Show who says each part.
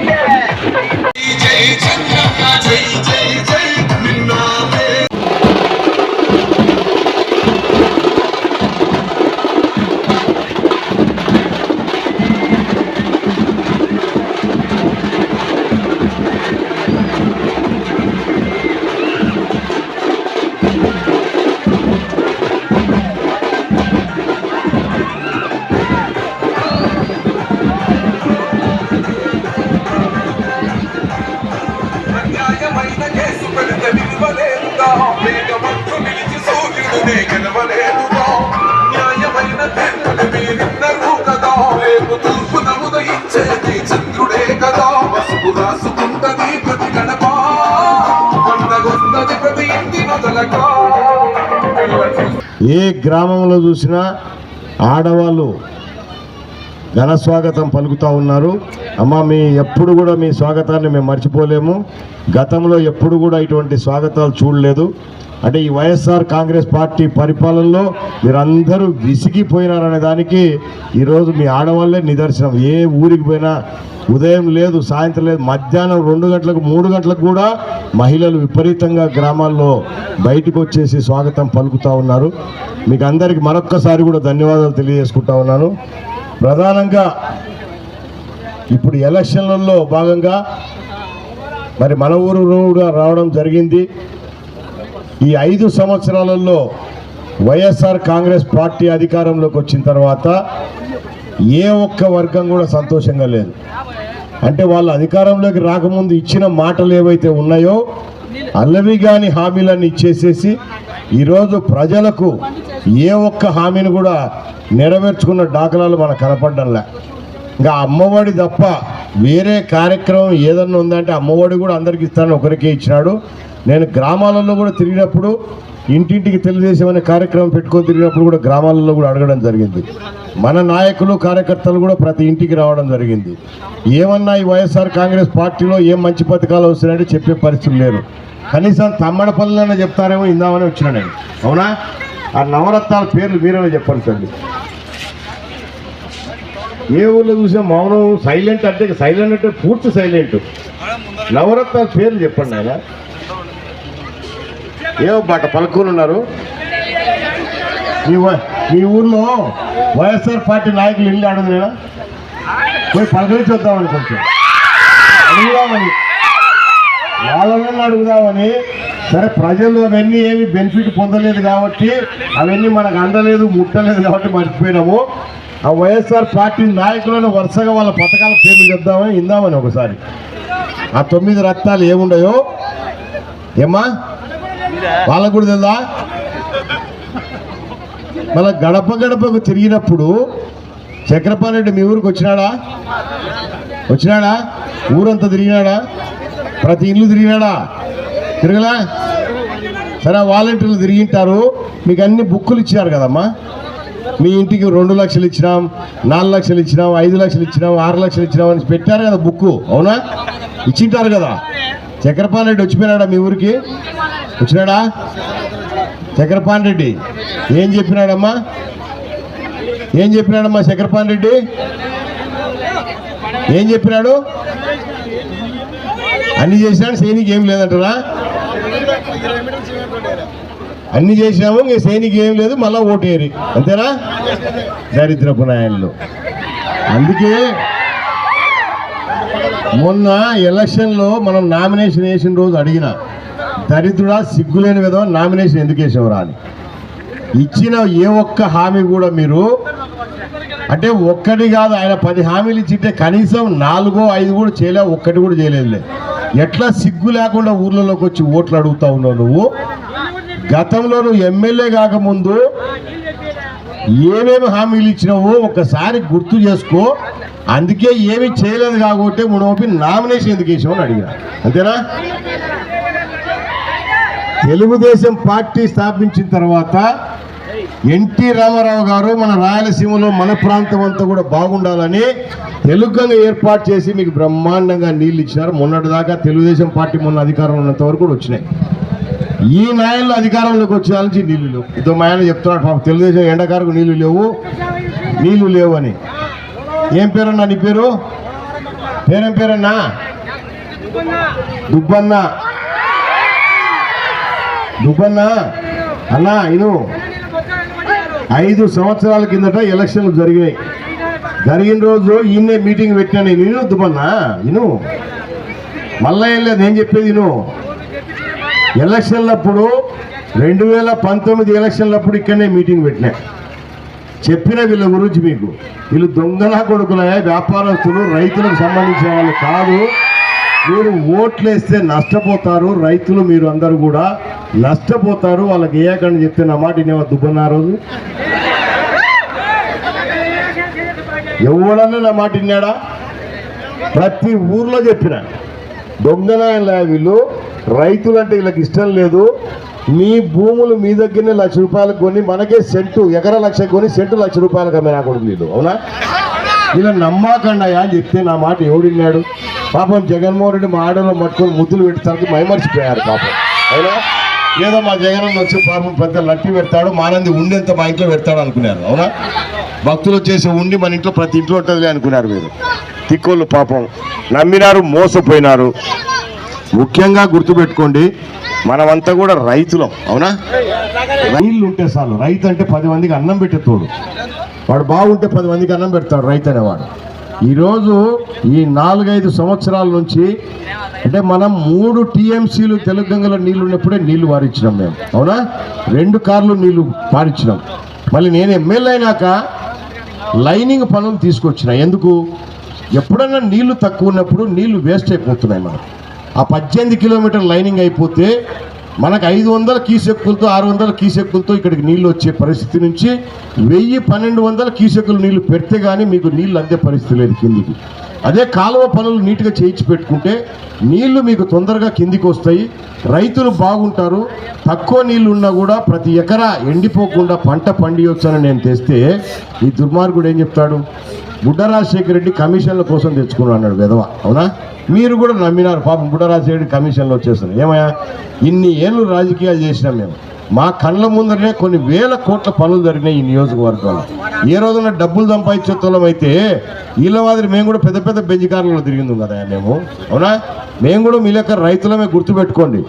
Speaker 1: Yeah. పసుపు రాసుకుంటది ప్రతి గడప. పండగొస్తుంది ప్రతి ఇంటి మొదలగా
Speaker 2: ఏ గ్రామంలో చూసినా ఆడవాళ్ళు ఘన స్వాగతం పలుకుతూ ఉన్నారు. అమ్మ మీ ఎప్పుడు కూడా మీ స్వాగతాన్ని మేము మర్చిపోలేము. గతంలో ఎప్పుడు కూడా ఇటువంటి స్వాగతాలు చూడలేదు. అంటే ఈ వైఎస్ఆర్ కాంగ్రెస్ పార్టీ పరిపాలనలో మీరందరూ విసిగిపోయినారనే దానికి ఈరోజు మీ ఆడవాళ్ళే నిదర్శనం. ఏ ఊరికి పోయినా ఉదయం లేదు సాయంత్రం లేదు మధ్యాహ్నం రెండు గంటలకు మూడు గంటలకు కూడా మహిళలు విపరీతంగా గ్రామాల్లో బయటకు వచ్చేసి స్వాగతం పలుకుతూ ఉన్నారు. మీకు అందరికీ మరొక్కసారి కూడా ధన్యవాదాలు తెలియజేసుకుంటా ఉన్నాను. ప్రధానంగా ఇప్పుడు ఎలక్షన్లలో భాగంగా మరి మన ఊరు కూడా రావడం జరిగింది. ఈ ఐదు సంవత్సరాలలో వైఎస్ఆర్ కాంగ్రెస్ పార్టీ అధికారంలోకి వచ్చిన తర్వాత ఏ ఒక్క వర్గం కూడా సంతోషంగా లేదు. అంటే వాళ్ళు అధికారంలోకి రాకముందు ఇచ్చిన మాటలు ఏవైతే ఉన్నాయో అల్లవి కాని హామీలన్నీ ఇచ్చేసేసి ఈరోజు ప్రజలకు ఏ ఒక్క హామీని కూడా నెరవేర్చుకున్న డాకలాలు మనకు కనపడ్డంలే ఇంకా అమ్మఒడి తప్ప వేరే కార్యక్రమం ఏదన్నా ఉందంటే అమ్మఒడి కూడా అందరికి ఇస్తానని ఒకరికే ఇచ్చినాడు. నేను గ్రామాలలో కూడా తిరిగినప్పుడు ఇంటింటికి తెలుగుదేశం అనే కార్యక్రమం పెట్టుకొని తిరిగినప్పుడు కూడా గ్రామాలలో కూడా అడగడం జరిగింది. మన నాయకులు కార్యకర్తలు కూడా ప్రతి ఇంటికి రావడం జరిగింది. ఏమన్నా ఈ వైఎస్ఆర్ కాంగ్రెస్ పార్టీలో ఏం మంచి పథకాలు వస్తున్నాయంటే చెప్పే పరిస్థితులు లేరు. కనీసం తమ్మడపల్లిలోనే చెప్తారేమో ఇందామని వచ్చినా నేను. అవునా? ఆ నవరత్నాల పేర్లు మీరేమో చెప్పండి తల్లి. ఏ ఊళ్ళో చూసే మౌనం సైలెంట్ అంటే సైలెంట్ అంటే పూర్తి సైలెంట్. నవరత్నాల పేర్లు చెప్పండి ఆయన ఏవో బాట పలుకులు ఉన్నారు. మీ వ- ఊర్లో వైఎస్ఆర్ పార్టీ నాయకులు ఇల్లు అడుగునేనా పోయి పలకరించి వద్దామని కొంచెం అడుగుదామని. వాళ్ళని అడుగుదామని. సరే ప్రజలు అవన్నీ ఏమి బెనిఫిట్ పొందలేదు కాబట్టి అవన్నీ మనకు అందలేదు ముట్టలేదు కాబట్టి మర్చిపోయినాము. ఆ వైఎస్ఆర్ పార్టీ నాయకులను వరుసగా వాళ్ళ పథకాల పేర్లు చెప్దామని ఇందామని ఒకసారి. ఆ తొమ్మిది రత్నాలు ఏముండయో? ఏమ్మా? వాళ్ళకు కూడా తెలుదా? మళ్ళీ గడప గడపకు తిరిగినప్పుడు చక్రపాణి మీ ఊరికి వచ్చినాడా? వచ్చినాడా? ఊరంతా తిరిగినాడా? ప్రతి ఇల్లు తిరిగినాడా? తిరగలా? సరే వాలంటీర్లు తిరిగింటారు. మీకు అన్ని బుక్కులు ఇచ్చారు కదమ్మా. మీ ఇంటికి రెండు లక్షలు ఇచ్చినాం నాలుగు లక్షలు ఇచ్చినాం ఐదు లక్షలు ఇచ్చినాం ఆరు లక్షలు ఇచ్చినాం అని పెట్టారు కదా బుక్కు. అవునా? ఇచ్చింటారు కదా. చక్రపాణి రెడ్డి వచ్చిపోయినాడా మీ ఊరికి? వచ్చినాడా? చక్రపాణి రెడ్డి. ఏం చెప్పినాడమ్మా? ఏం చెప్పినాడమ్మా చక్రపాణి రెడ్డి? ఏం చెప్పినాడు? అన్ని చేసినాడు సైనిక్ ఏం లేదంటారా? అన్ని చేసినాము ఇంక సైనిక్ ఏం లేదు మళ్ళా ఓటేరి అంతేనా? దరిద్రపు నాయనలు. అందుకే మొన్న ఎలక్షన్లో మనం నామినేషన్ వేసిన రోజు అడిగిన దరిద్రుడా సిగ్గులేని విధంగా నామినేషన్ ఎందుకు వేసేవరా? అని. ఇచ్చిన ఏ ఒక్క హామీ కూడా మీరు అంటే ఒక్కటి కాదు ఆయన పది హామీలు ఇచ్చింటే కనీసం నాలుగో ఐదు కూడా చేయలే ఒక్కటి కూడా చేయలేదులే. ఎట్లా సిగ్గు లేకుండా ఊర్లలోకి వచ్చి ఓట్లు అడుగుతా ఉన్నావు నువ్వు? గతంలో నువ్వు ఎమ్మెల్యే కాకముందు ఏమేమి హామీలు ఇచ్చినావో ఒకసారి గుర్తు చేసుకో. అందుకే ఏమి చేయలేదు కాబట్టి మునోపి నామినేషన్ ఎందుకు వేసావు అని అడిగా అంతేనా? తెలుగుదేశం పార్టీ స్థాపించిన తర్వాత ఎన్టీ రామారావు గారు మన రాయలసీమలో మన ప్రాంతం అంతా కూడా బాగుండాలని తెలుగుగా ఏర్పాటు చేసి మీకు బ్రహ్మాండంగా నీళ్ళు ఇచ్చినారు మొన్నటిదాకా తెలుగుదేశం పార్టీ మొన్న అధికారంలో ఉన్నంత వరకు కూడా వచ్చినాయి. ఈ నాయనలు అధికారంలోకి వచ్చే నుంచి నీళ్ళు లేవు. ఇదో మా ఆయన చెప్తున్నాడు తెలుగుదేశం ఎండకారకు నీళ్ళు లేవు. నీళ్ళు లేవు అని ఏం పేరన్నా నీ పేరు? పేరేం పేరన్నా? దుబ్బన్న. దుబ్బన్న? అన్నా ఇను. ఐదు సంవత్సరాల కిందట ఎలక్షన్లు జరిగినాయి. జరిగిన రోజు ఈయనే మీటింగ్ పెట్టాను నేను. దుబ్బన్న దుబ్బన్నా ఇను. మళ్ళా ఏం లేదు నేను చెప్పేది ఇను. ఎలక్షన్లప్పుడు రెండు వేల పంతొమ్మిది ఎలక్షన్లప్పుడు ఇక్కడనే మీటింగ్ పెట్టినా. చెప్పిన వీళ్ళ గురించి మీకు. వీళ్ళు దొంగల కొడుకులే వ్యాపారస్తులు రైతులకు సంబంధించిన వాళ్ళు కాదు. మీరు ఓట్లు వేస్తే నష్టపోతారు రైతులు మీరు అందరూ కూడా నష్టపోతారు. వాళ్ళకి వేయకండి చెప్తే నా మాట నేను దుబ్బన్నా రోజు? ఎవడన్నా నా మాట విన్నాడా? ప్రతి ఊర్లో చెప్పిన. దొంగనాయన వీళ్ళు రైతులంటే వీళ్ళకి ఇష్టం లేదు. మీ భూములు మీ దగ్గరనే లక్ష రూపాయలు కొని మనకే సెంటు ఎకర లక్ష కొని సెంటు లక్ష రూపాయలకు అమ్మే నా కొడుకు వీళ్ళు అవునా? ఇలా నమ్మాకండా అని చెప్తే నా మాట ఎవడిన్నాడు పాపం జగన్మోహన్ రెడ్డి మా ఆడలో మట్టుకొని ముద్దులు పెట్టడానికి మైమర్చిపోయారు పాపం. అవునా? ఏదో మా జగన్ వచ్చి పాపం పెద్ద లట్టి పెడతాడు మానంది ఉండేంత మా ఇంట్లో పెడతాడు అనుకున్నారు. అవునా? భక్తులు వచ్చేసి ఉండి మన ఇంట్లో ప్రతి ఇంట్లో ఉంటుందిలే అనుకున్నారు మీరు. తిక్కోళ్ళు పాపం. నమ్మినారు మోసపోయినారు. ముఖ్యంగా గుర్తుపెట్టుకోండి మనమంతా కూడా రైతులం అవునా? రైళ్ళు ఉంటే చాలు రైతు అంటే పది మందికి అన్నం పెట్టేతోడు వాడు బాగుంటే పది మందికి అన్నం పెడతాడు రైతు అనేవాడు. ఈరోజు ఈ నాలుగైదు సంవత్సరాల నుంచి అంటే మనం మూడు టీఎంసీలు తెలంగాణలో నీళ్ళు ఉన్నప్పుడే నీళ్ళు పారించినాం మేము అవునా? రెండు కార్లు నీళ్ళు పారించినాం మళ్ళీ నేను ఎమ్మెల్యే అయినాక లైనింగ్ పనులు తీసుకొచ్చిన. ఎందుకు? ఎప్పుడన్నా నీళ్ళు తక్కువ ఉన్నప్పుడు నీళ్ళు వేస్ట్ అయిపోతున్నాయి మనకు. ఆ పద్దెనిమిది కిలోమీటర్ లైనింగ్ అయిపోతే మనకు ఐదు వందల కీసెక్కులతో ఆరు వందల కీసెక్కులతో ఇక్కడికి నీళ్ళు వచ్చే పరిస్థితి నుంచి వెయ్యి పన్నెండు వందల కీసెక్కులు నీళ్ళు పెడితే కానీ మీకు నీళ్ళు అందే పరిస్థితి లేదు కిందికి. అదే కాలువ పనులు నీట్గా చేయించి పెట్టుకుంటే నీళ్ళు మీకు తొందరగా కిందికి వస్తాయి. రైతులు బాగుంటారు. తక్కువ నీళ్ళు ఉన్నా కూడా ప్రతి ఎకరా ఎండిపోకుండా పంట పండియొచ్చని నేను తెస్తే ఈ దుర్మార్గుడు ఏం చెప్తాడు? బుడ్డ రాజశేఖర రెడ్డి కమిషన్ల కోసం తెచ్చుకున్నాడు అన్నాడు విధవ. అవునా? మీరు కూడా నమ్మినారు. పాపం బుడ్డ రాజశేఖర రెడ్డి కమిషన్లు వచ్చేస్తారు ఏమయ్యా? ఇన్ని ఏళ్ళు రాజకీయాలు చేసినాం మేము. మా కళ్ళ ముందరనే కొన్ని వేల కోట్ల పనులు జరిగినాయి ఈ నియోజకవర్గంలో. ఏ రోజున డబ్బులు సంపాదించే తోలం అయితే వీళ్ళ మాదిరి మేము కూడా పెద్ద పెద్ద బెంజికారంలో తిరిగింది కదా మేము. అవునా? మేము కూడా మీ లెక్క రైతులమే గుర్తుపెట్టుకోండి.